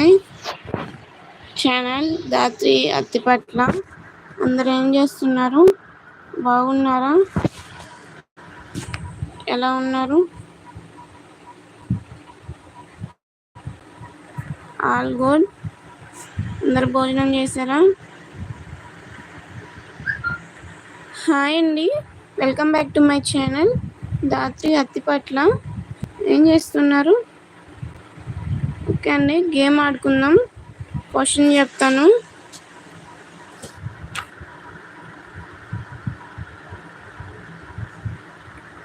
My channel Dhatri అత్తిపట్ల అందరూ ఏం చేస్తున్నారు? బాగున్నారా? ఎలా ఉన్నారు? ఆల్ గుడ్ అందరు భోజనం చేశారా? హాయ్ అండి. Welcome back to my channel Dhatri Attipatla ఏం చేస్తున్నారు? ఓకే అండి గేమ్ ఆడుకుందాం. క్వశ్చన్ చెప్తాను.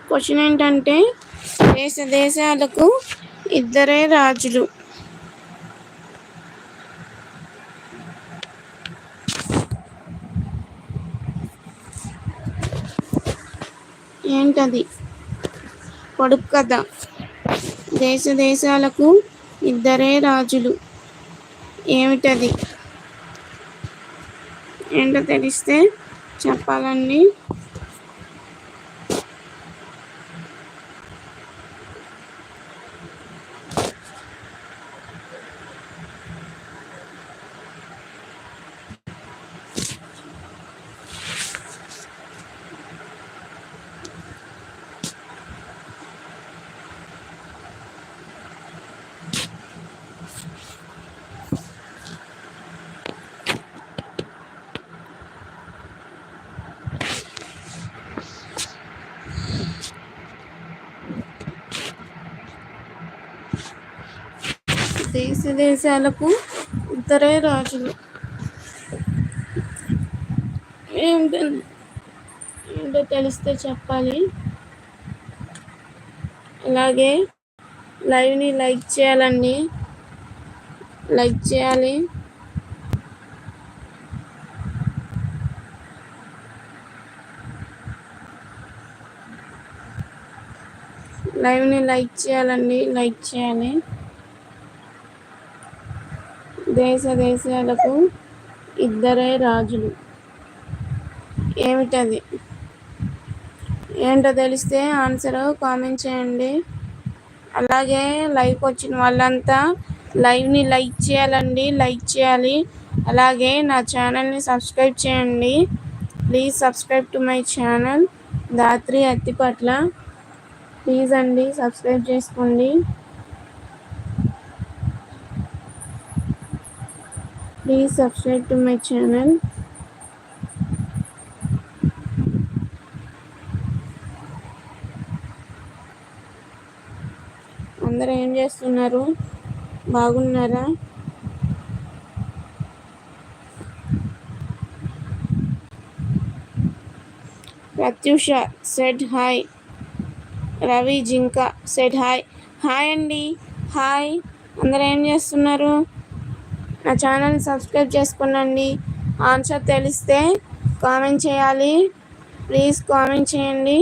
క్వశ్చన్ ఏంటంటే దేశ దేశాలకు ఇద్దరే రాజులు. ఏంటది? పొడుపు కథ. దేశ దేశాలకు ఇద్దరే రాజులు. ఏమిటది? ఏంటో తెలిస్తే చెప్పాలండి దేశ దేశాలకు ఇద్దరే రాజులు. ఏంటో ఏంటో తెలిస్తే చెప్పాలి. అలాగే లైవ్ని లైక్ చేయాలండి. లైక్ చేయాలి. లైవ్ని లైక్ చేయాలండి లైక్ చేయాలి. దేశ దేశాలకు ఇద్దరే రాజులు. ఏమిటది? ఏంటో తెలిస్తే ఆన్సర్ కామెంట్ చేయండి. అలాగే లైక్ వచ్చిన వాళ్ళంతా లైవ్ని లైక్ చేయాలండి లైక్ చేయాలి. అలాగే నా ఛానల్ని సబ్స్క్రైబ్ చేయండి. Please subscribe to my channel. Dhatri Attipatla please అండి సబ్స్క్రైబ్ చేసుకోండి. Please subscribe to my channel అందరూ ఏం చేస్తున్నారు? బాగున్నారా? Pratyusha said hi Ravi Jinka said hi hi అండి. హాయ్ అందరూ ఏం చేస్తున్నారు? నా ఛానల్ని సబ్స్క్రైబ్ చేసుకోనండి. ఆన్సర్ తెలిస్తే కామెంట్ చేయాలి. ప్లీజ్ కామెంట్ చేయండి.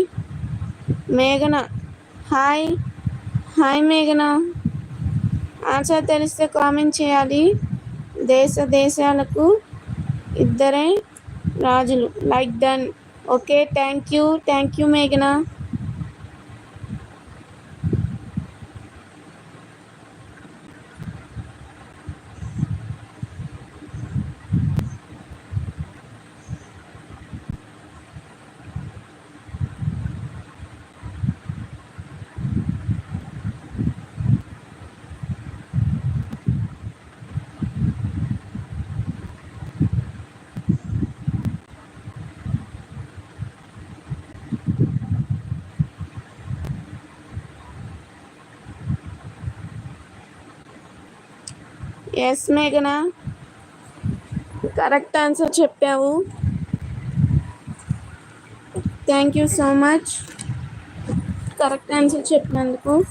మేఘన హాయ్. హాయ్ మేఘన. ఆన్సర్ తెలిస్తే కామెంట్ చేయాలి. దేశ దేశాలకు ఇద్దరే రాజులు. Like done. Okay thank you. Thank you మేఘన. ఎస్ మేఘన కరెక్ట్ ఆన్సర్ చెప్పావు. Thank you so much correct answer చెప్పినందుకు.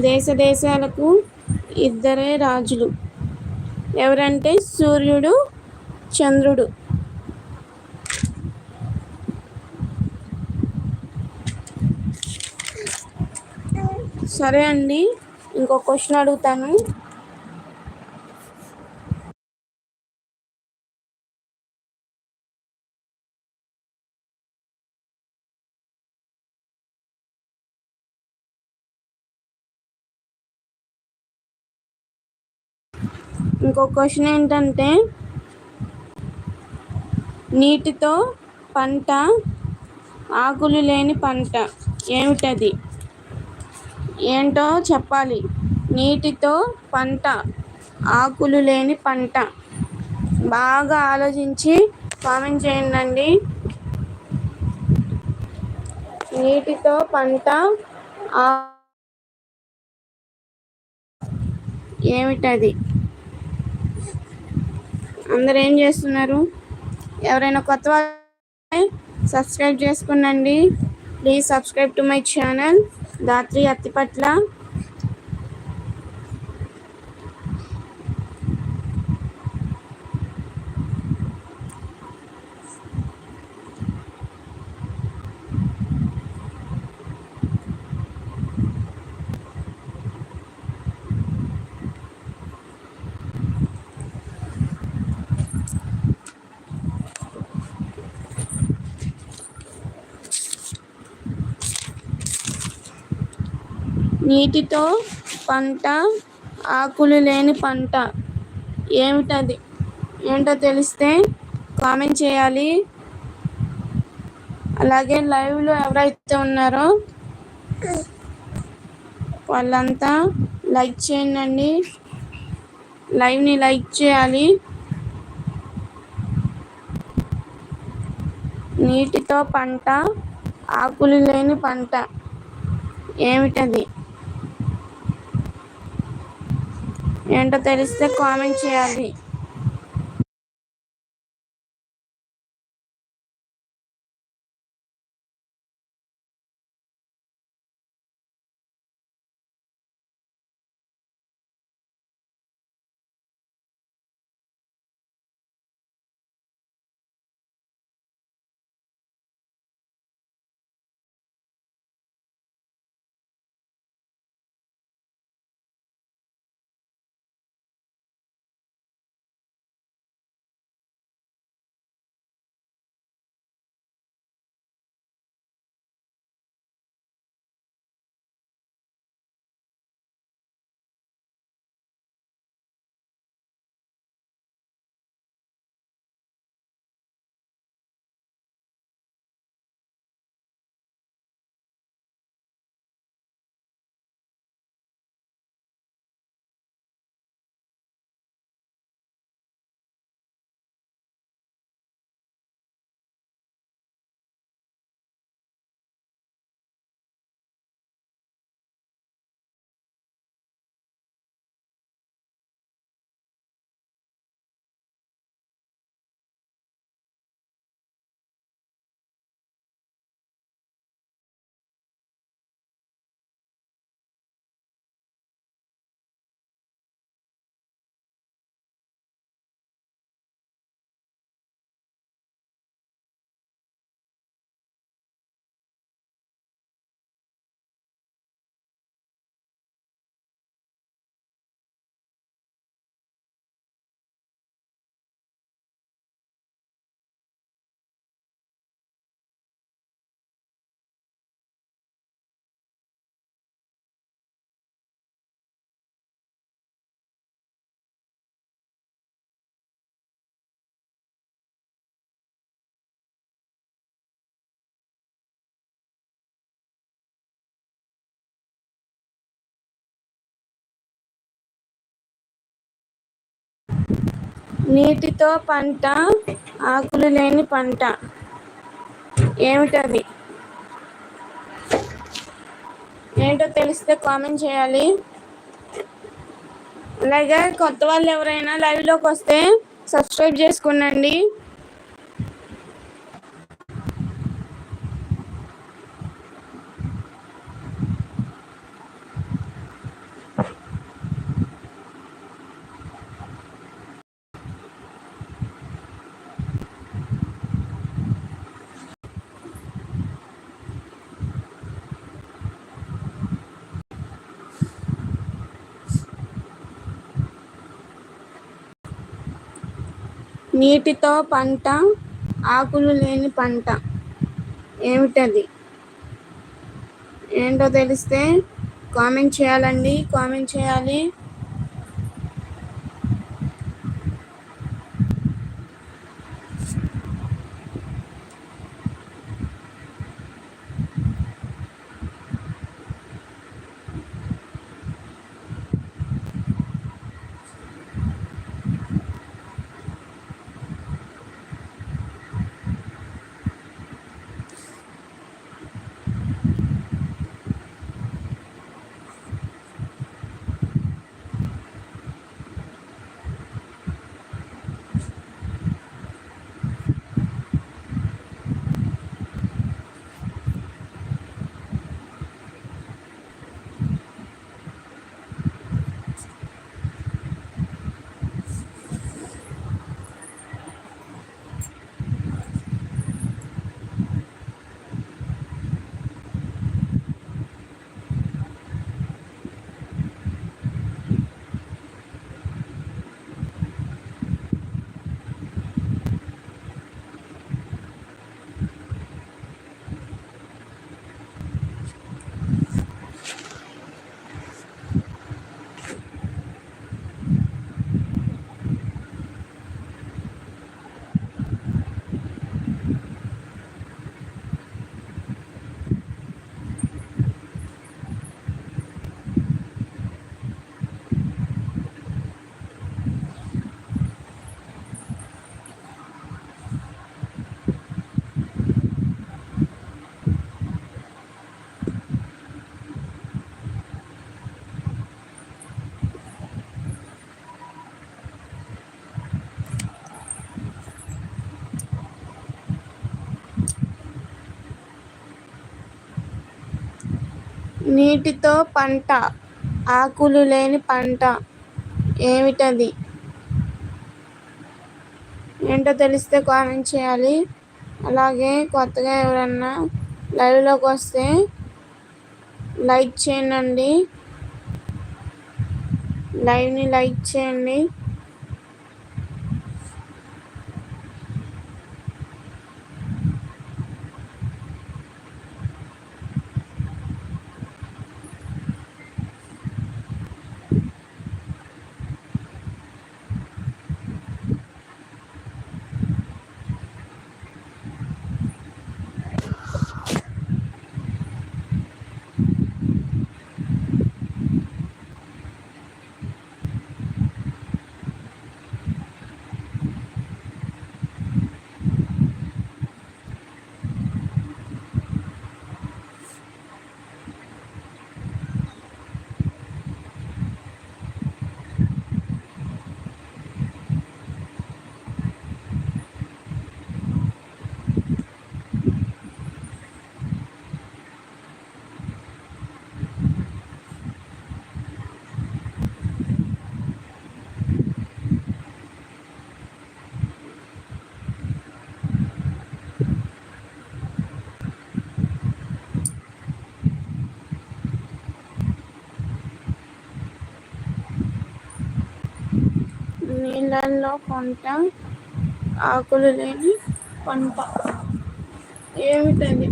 దేశ దేశాలకు ఇద్దరే రాజులు. ఎవరంటే సూర్యుడు చంద్రుడు. సరే అండి ఇంకో క్వశ్చన్ అడుగుతాను. ఇంకో క్వశ్చన్ ఏంటంటే నీటితో పంట ఆకులు లేని పంట ఏమిటది? ఏంటో చెప్పాలి. నీటితో పంట ఆకులు లేని పంట. బాగా ఆలోచించి కామెంట్ చేయండి నీటితో పంట ఏమిటది? అందరు ఏం చేస్తున్నారు? ఎవరైనా కొత్త వాళ్ళు subscribe చేసుకునండి. Please subscribe to my channel. Dhatri Attipatla. నీటితో పంట ఆకులు లేని పంట. ఏమిటది? ఏంటో తెలిస్తే కామెంట్ చేయాలి. అలాగే లైవ్లో ఎవరైతే ఉన్నారో వాళ్ళంతా లైక్ చేయండి లైవ్ని లైక్ చేయాలి. నీటితో పంట ఆకులు లేని పంట. ఏమిటది? ఏంటో తెలిస్తే కామెంట్ చేయాలి. నీటితో పంట ఆకులు లేని పంట. ఏమిటది? ఏంటో తెలిస్తే కామెంట్ చేయాలి. అలాగే కొత్త వాళ్ళు ఎవరైనా లైవ్లోకి వస్తే సబ్స్క్రైబ్ చేసుకునండి. నీటితో పంట ఆకులు లేని పంట. ఏమిటది? ఏంటో తెలిస్తే కామెంట్ చేయాలండి కామెంట్ చేయాలి. నీటితో పంట ఆకులు లేని పంట ఏమిటది? ఏంటో తెలిస్తే కామెంట్ చేయాలి. అలాగే కొత్తగా ఎవరన్నా లైవ్లోకి వస్తే లైక్ చేయండి. లైవ్ని లైక్ చేయండి. నీళ్ళల్లో పంట ఆకులు లేని పంట. ఏమిటది?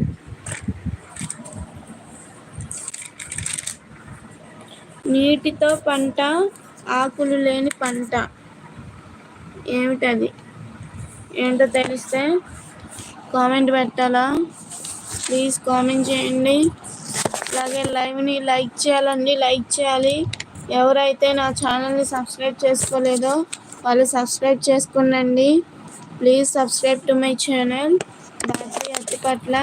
నీటితో పంట ఆకులు లేని పంట. ఏమిటది? ఏంటో తెలిస్తే కామెంట్ పెట్టాలా? ప్లీజ్ కామెంట్ చేయండి. అలాగే లైవ్ని లైక్ చేయాలండి లైక్ చేయాలి. ఎవరైతే నా ఛానల్ని సబ్స్క్రైబ్ చేసుకోలేదో వాళ్ళు subscribe చేసుకునండి. Please subscribe to my channel battery పట్ల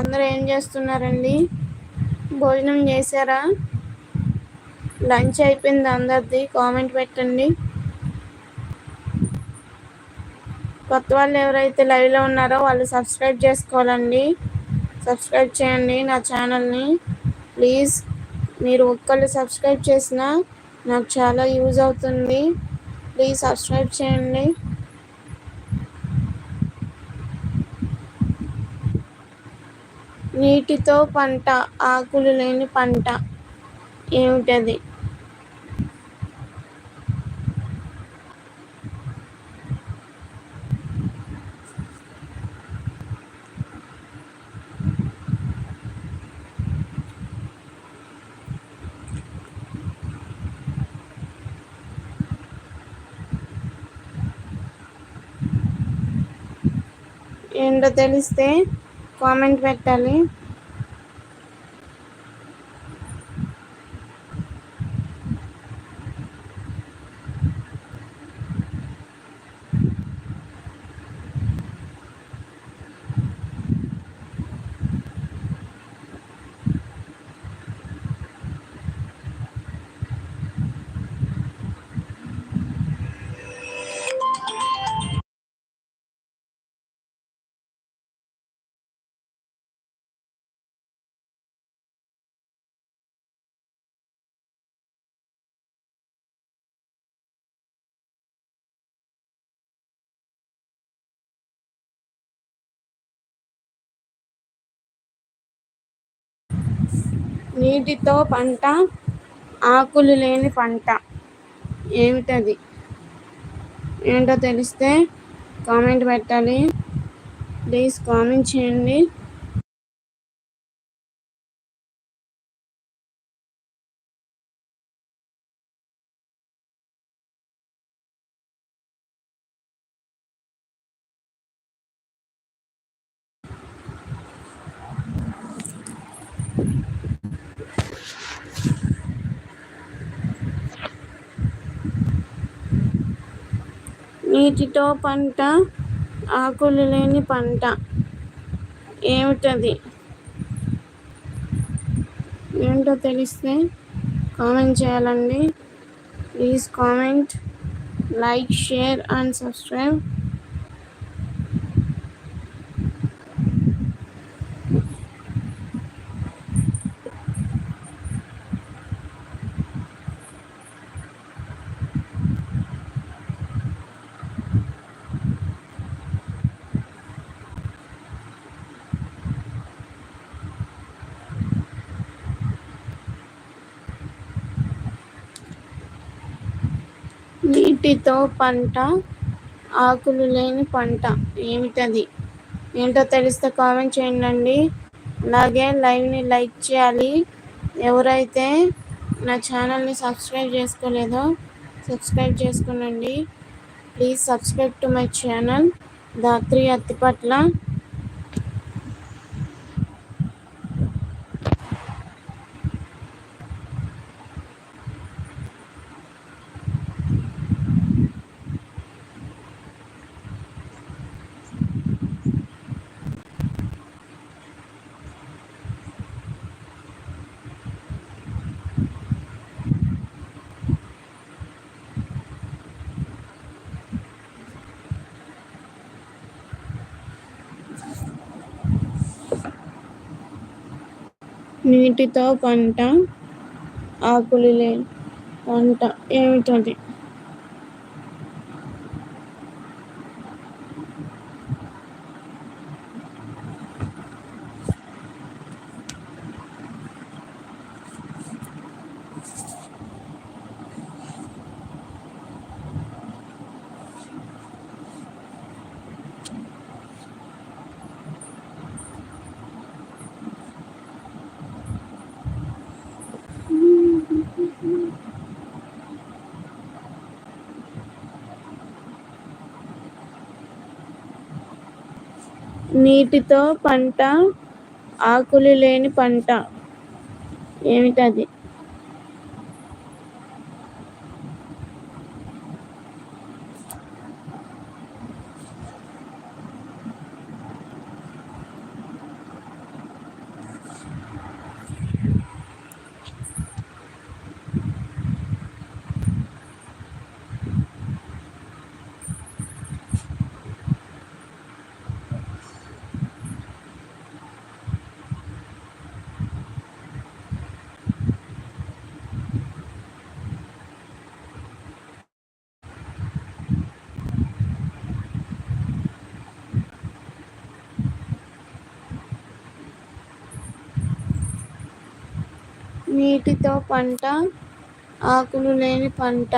అందరూ ఏం చేస్తున్నారండి? భోజనం చేశారా? లంచ్ అయిపోయింది అందరిది. కామెంట్ పెట్టండి. కొత్త వాళ్ళు ఎవరైతే లైవ్లో ఉన్నారో వాళ్ళు సబ్స్క్రైబ్ చేసుకోవాలండి. సబ్స్క్రైబ్ చేయండి నా ఛానల్ని. ప్లీజ్ మీరు ఒక్కళ్ళు సబ్స్క్రైబ్ చేసినా నాకు చాలా యూజ్ అవుతుంది. ప్లీజ్ సబ్స్క్రైబ్ చేయండి. నీటితో పంట ఆకులు లేని పంట ఏమిటది? ఏంటో తెలిస్తే కామెంట్ పెట్టాలి నీటితో పంట ఆకులు లేని పంట. ఏమిటది? ఏంటో తెలిస్తే కామెంట్ పెట్టాలి ప్లీజ్ కామెంట్ చేయండి. నీటితో పంట ఆకులు లేని పంట. ఏమిటది? ఏంటో తెలిస్తే కామెంట్ చేయాలండి. Please comment like share and subscribe. నీటితో పంట ఆకులు లేని పంట ఏమిటది? ఏంటో తెలిస్తే కామెంట్ చేయండి అలాగే లైవ్ని లైక్ చేయాలి. ఎవరైతే నా ఛానల్ని సబ్స్క్రైబ్ చేసుకోలేదో సబ్స్క్రైబ్ చేసుకోనండి. Please subscribe to my channel. Dhatri అత్తిపట్ల. నీటితో పంట ఆకులు లేని పంట ఏమిటది? నీటితో పంట ఆకులు లేని పంట. ఏమిటది? నీటితో పంట ఆకులు లేని పంట